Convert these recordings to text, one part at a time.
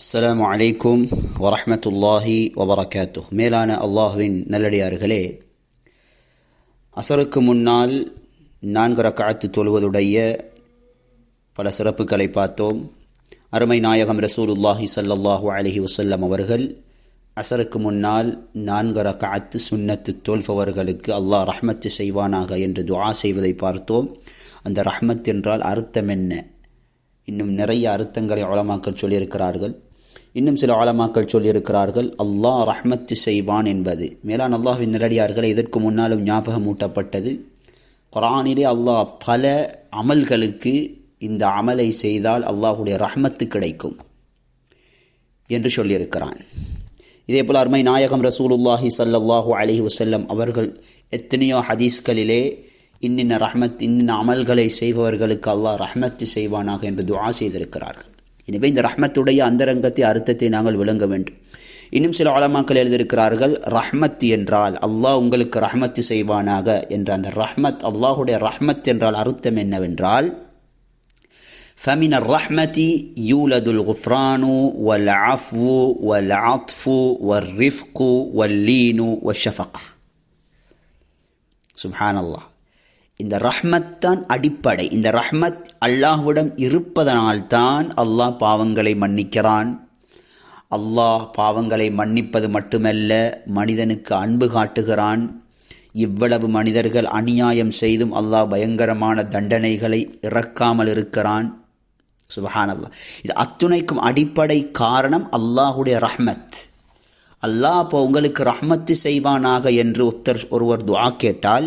அஸ்லாம் அலைக்கும் வரஹ்மத்துல்லாஹி வபரகாத்து மேலான அல்லாஹுவின் நல்லடியார்களே அசருக்கு முன்னால் நான்கு ரக்காத்து தொழுவதுடைய பல சிறப்புகளை பார்த்தோம். அருமை நாயகம் ரசூலுல்லாஹி சல்லாஹு அலஹி வசல்லம் அவர்கள் அசருக்கு முன்னால் நான்கு ரக்காத்து சுன்னத்து தோல்பவர்களுக்கு அல்லாஹ் ரஹ்மத்து செய்வானாக என்று துஆ செய்வதை பார்த்தோம். அந்த ரஹ்மத் என்றால் அர்த்தம் என்ன? இன்னும் நிறைய அர்த்தங்களை உலமாக்கள் சொல்லியிருக்கிறார்கள். இன்னும் சில ஆலமாக்கள் சொல்லியிருக்கிறார்கள் அல்லாஹ் ரஹ்மத்து செய்வான் என்பது. மேலான் அல்லாஹின் நிரடியார்களை இதற்கு முன்னாலும் ஞாபகம் ஊட்டப்பட்டது. குரானிலே அல்லாஹ் பல அமல்களுக்கு இந்த அமலை செய்தால் அல்லாஹுடைய ரஹ்மத்து கிடைக்கும் என்று சொல்லியிருக்கிறான். இதே போல் அருமை நாயகம் ரசூலுல்லாஹி சல்லாஹூ அலஹி வசல்லம் அவர்கள் எத்தனையோ ஹதீஸ்களிலே இன்னின்ன ரஹ்மத் இன்னின்ன அமல்களை செய்பவர்களுக்கு அல்லாஹ் ரஹ்மத்து செய்வானாக என்று துவா செய்திருக்கிறார்கள். எனவே இந்த ரஹ்மத்துடைய அந்தரங்கத்தை அர்த்தத்தை நாங்கள் விளங்க வேண்டும் இன்னும் சில ஆலமாக்கள் எழுதியிருக்கிறார்கள் ரஹ்மத் என்றால் அல்லாஹ் உங்களுக்கு ரஹ்மத்து செய்வானாக என்ற அந்த ரஹ்மத் அல்லாஹுடைய ரஹ்மத் என்றால் அர்த்தம் என்னவென்றால் فمن الرحمة يولد الغفران والعفو والعطف والرفق واللين والشفقة سبحان الله இந்த ரஹ்மத் தான் அடிப்படை. இந்த ரஹ்மத் அல்லாஹ்விடம் இருப்பதனால்தான் அல்லாஹ் பாவங்களை மன்னிக்கிறான். அல்லாஹ் பாவங்களை மன்னிப்பது மட்டுமல்ல மனிதனுக்கு அன்பு காட்டுகிறான். இவ்வளவு மனிதர்கள் அநியாயம் செய்தும் அல்லாஹ் பயங்கரமான தண்டனைகளை இறக்காமல் இருக்கிறான். சுபஹான் அல்லாஹ் இது அத்துணைக்கும் அடிப்படை காரணம் அல்லாஹுடைய ரஹ்மத். அல்லாஹ் அப்போ உங்களுக்கு ரஹ்மத்து செய்வானாக என்று ஒருத்தர் ஒருவர் துவா கேட்டால்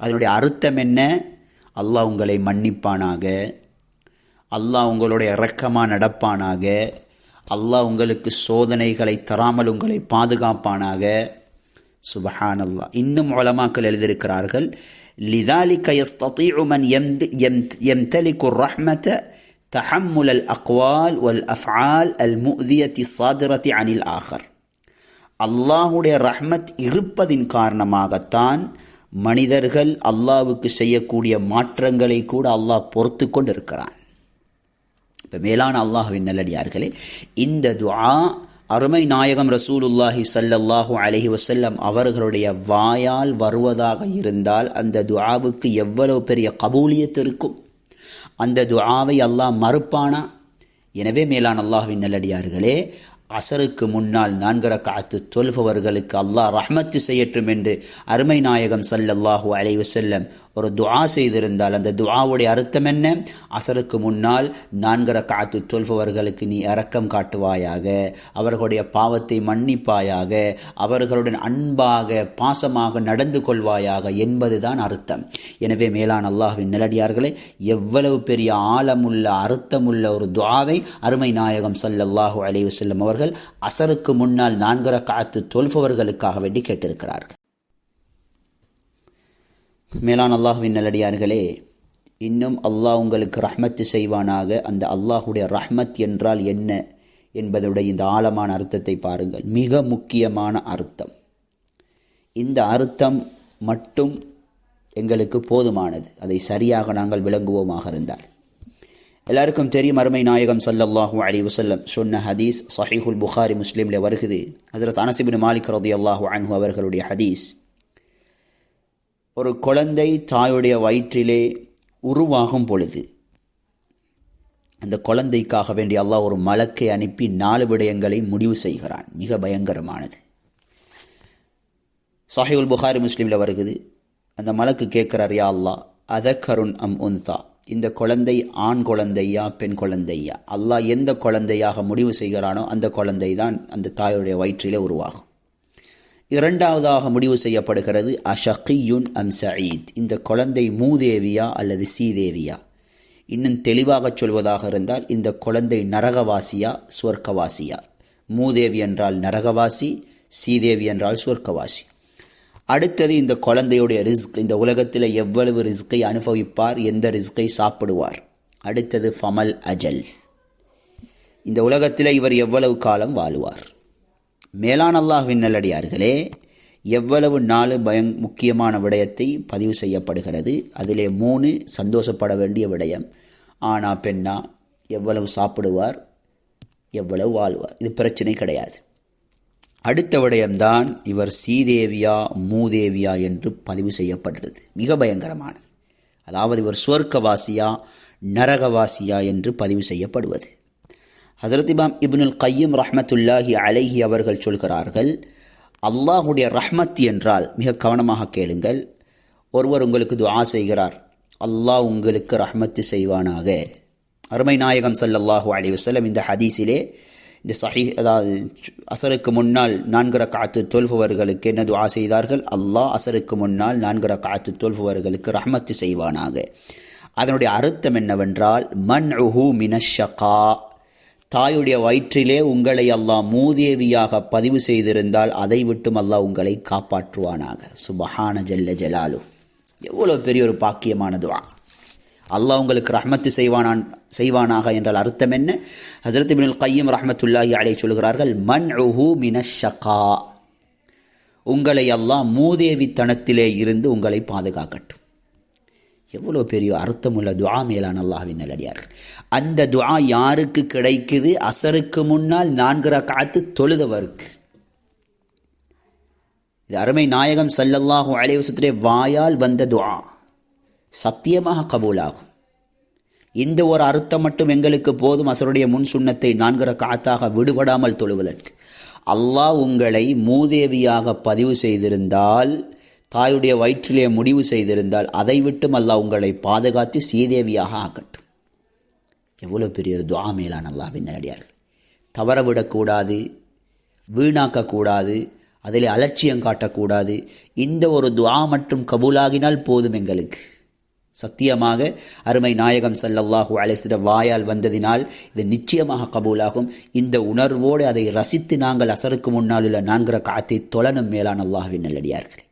அதனுடைய அர்த்தம் என்ன அல்லாஹ் உங்களை மன்னிப்பானாக அல்லாஹ் உங்களுடைய இறக்கமாக நடப்பானாக அல்லாஹ் உங்களுக்கு சோதனைகளை தராமல் உங்களை பாதுகாப்பானாக சுபஹான் அல்லாஹ் இன்னும் உலமாக்கள் எழுதியிருக்கிறார்கள் لذلك يستطيع من يمتلك الرحمة تحمل الأقوال والأفعال المؤذية الصادرة عن الآخر அல்லாஹுடைய ரஹ்மத் இருப்பதின் காரணமாகத்தான் மனிதர்கள் அல்லாவுக்கு செய்யக்கூடிய மாற்றங்களை கூட அல்லாஹ் பொறுத்து கொண்டு இருக்கிறான் இப்போ மேலான அல்லாஹுவின் நல்லடியார்களே இந்த துஆ அருமை நாயகம் ரசூலுல்லாஹி சல்லல்லாஹு அலஹி வசல்லம் அவர்களுடைய வாயால் வருவதாக இருந்தால் அந்த துஆவுக்கு எவ்வளவு பெரிய கபூலியத் இருக்கும்? அந்த துஆவை அல்லாஹ் மறுப்பானா? எனவே மேலான அல்லாஹுவின் நல்லடியார்களே அசருக்கு முன்னால் நான்கு ரக்காத்து தொல்பவர்களுக்கு அல்லாஹ் ரஹ்மத்து செய்யட்டும் என்று அருமை நாயகம் சல்லல்லாஹூ அலைவு செல்லம் ஒரு துஆ செய்திருந்தால் அந்த துஆவுடைய அர்த்தம் என்ன? அசருக்கு முன்னால் நான்கு ரக்காத்து தொல்பவர்களுக்கு நீ இரக்கம் காட்டுவாயாக அவர்களுடைய பாவத்தை மன்னிப்பாயாக அவர்களுடன் அன்பாக பாசமாக நடந்து கொள்வாயாக என்பதுதான் அர்த்தம். எனவே மேலான் அல்லாஹுவின் நிலடியார்களே எவ்வளவு பெரிய ஆழமுள்ள அர்த்தமுள்ள ஒரு துஆவை அருமை நாயகம் சல்லல்லாஹூ அலைவு செல்லம் அவர்கள் அவர்கள் அசருக்கு முன்னால் நான்கு ரக்காத்து தொல்பவர்களுக்காக வேண்டி கேட்டிருக்கிறார்கள். மேலான் அல்லாஹுவின் நல்லடியார்களே இன்னும் அல்லாஹ் உங்களுக்கு ரஹ்மத்து செய்வானாக. அந்த அல்லாஹுடைய ரஹ்மத் என்றால் என்ன என்பதுடைய இந்த ஆழமான அர்த்தத்தை பாருங்கள். மிக முக்கியமான அர்த்தம். இந்த அர்த்தம் மட்டும் எங்களுக்கு போதுமானது. அதை சரியாக நாங்கள் விளங்குவோமாக இருந்தால். எல்லாருக்கும் தெரியும் அருமை நாயகம் சல்லல்லாஹு அலி வசல்லம் சொன்ன ஹதீஸ் சஹீஹுல் புகாரி முஸ்லீமில் வருகுது ஹசரத் அனசிபின் மாலிக் ரதி அல்லாஹு அன்ஹு அவர்களுடைய ஹதீஸ். ஒரு குழந்தை தாயுடைய வயிற்றிலே உருவாகும் பொழுது அந்த குழந்தைக்காக வேண்டி அல்லாஹ் ஒரு மலக்கை அனுப்பி நாலு விடயங்களை முடிவு செய்கிறான். மிக பயங்கரமானது. சஹீஹுல் புகாரி முஸ்லீமில் வருகுது அந்த மலக்கு கேட்குறார் யா அல்லா அதக்கருண் அம் உன்தா? இந்த குழந்தை ஆண் குழந்தையா பெண் குழந்தையா? அல்லாஹ் எந்த குழந்தையாக முடிவு செய்கிறானோ அந்த குழந்தை தான் அந்த தாயுடைய வயிற்றிலே உருவாகும். இரண்டாவதாக முடிவு செய்யப்படுகிறது அஷகியுன் அம் சயீத். இந்த குழந்தை மூதேவியா அல்லது சீதேவியா? இன்னும் தெளிவாக சொல்வதாக இருந்தால் இந்த குழந்தை நரகவாசியா சுவர்க்கவாசியா மூதேவி என்றால் நரகவாசி சீதேவி என்றால் சுவர்க்கவாசி அடுத்தது இந்த குழந்தையுடைய ரிஸ்க். இந்த உலகத்தில் எவ்வளவு ரிஸ்கை அனுபவிப்பார் எந்த ரிஸ்கை சாப்பிடுவார். அடுத்தது ஃபமல் அஜல். இந்த உலகத்தில் இவர் எவ்வளவு காலம் வாழுவார்? மேலான அல்லாஹ் நல்லடியார்களே எவ்வளவு நாலு பயங் முக்கியமான விடயத்தை பதிவு செய்யப்படுகிறது. அதிலே மூணு சந்தோஷப்பட வேண்டிய விடயம் ஆனா பெண்ணா எவ்வளவு சாப்பிடுவார் எவ்வளவு வாழ்வார். இது பிரச்சனை கிடையாது. அடுத்த விடயம்தான் இவர் சீதேவியா மூதேவியா என்று பதிவு செய்யப்படுறது மிக பயங்கரமானது. அதாவது இவர் சுவர்க்கவாசியா நரகவாசியா என்று பதிவு செய்யப்படுவது. ஹசரத் இமாம் இப்னுல் கையும் ரஹ்மத்துல்லாஹி அலைஹி அவர்கள் சொல்கிறார்கள் அல்லாஹுடைய ரஹ்மத் என்றால் மிக கவனமாக கேளுங்கள். ஒருவர் உங்களுக்கு துஆ செய்கிறார். அல்லாஹ் உங்களுக்கு ரஹ்மத்து செய்வானாக. அருமை நாயகம் ஸல்லல்லாஹு அலி வசலம் இந்த ஹதீஸிலே இந்த சஹி அதாவது அசருக்கு முன்னால் நான்கு ரக்காத்து தொல்பவர்களுக்கு என்ன துவா செய்தார்கள்? அல்லாஹ் அசருக்கு முன்னால் நான்கு ரக்காத்து தொல்பவர்களுக்கு ரஹமத்து செய்வானாக. அதனுடைய அர்த்தம் என்னவென்றால் மன் உஹு மினஷகா. தாயுடைய வயிற்றிலே உங்களை அல்லாஹ் மூதேவியாக பதிவு செய்திருந்தால் அதை விட்டும் அல்லாஹ் உங்களை காப்பாற்றுவானாக. சுபஹான ஜல்ல ஜலாலு. எவ்வளோ பெரிய ஒரு பாக்கியமான துவா அல்லாஹ் உங்களுக்கு ரஹ்மத்து செய்வானான் செய்வானாக என்றால் அர்த்தம் என்ன? ஹசரத் இப்னுல் கையும் ரஹமத்துல்லாஹி அலை சொல்கிறார்கள் மன் உஹு மினஷகா உங்களை அல்லாஹ் மூதேவித்தனத்திலே இருந்து உங்களை பாதுகாக்கட்டும். எவ்வளோ பெரிய அர்த்தமுள்ள துவா மேலான அல்லாஹின் நல்லடியார்கள். அந்த துவா யாருக்கு கிடைக்குது? அசருக்கு முன்னால் நான்கு ரக்காத்து தொழுதவருக்கு. இது அருமை நாயகம் சல்லல்லாஹு அலைவசத்திலே வாயால் வந்த துவா சத்தியமாக கபூலாகும். இந்த ஒரு அர்த்தம் மட்டும் எங்களுக்கு போதும். அசருடைய முன் சுண்ணத்தை நான்கு காத்தாக விடுபடாமல் தொழுவதற்கு. அல்லாஹ் உங்களை மூதேவியாக பதிவு செய்திருந்தால் தாயுடைய வயிற்றிலே முடிவு செய்திருந்தால் அதை விட்டும் அல்லாஹ் உங்களை பாதுகாத்து சீதேவியாக ஆக்கட்டும். எவ்வளோ பெரிய ஒரு துவா மேலான அல்லாஹின் நடிகார்கள். தவற விடக்கூடாது வீணாக்கக்கூடாது அதில் அலட்சியம் காட்டக்கூடாது. இந்த ஒரு துவா மற்றும் கபூலாகினால் போதும் எங்களுக்கு. சத்தியமாக அருமை நாயகம் சல்லல்லாஹு அலைசிட வாயால் வந்ததினால் இது நிச்சயமாக கபூலாகும். இந்த உணர்வோடு அதை ரசித்து நாங்கள் அசருக்கு முன்னால் உள்ள நான்கிற காத்தை தொலனும் மேலான அல்லாஹுவின் நல்லடியார்கள்.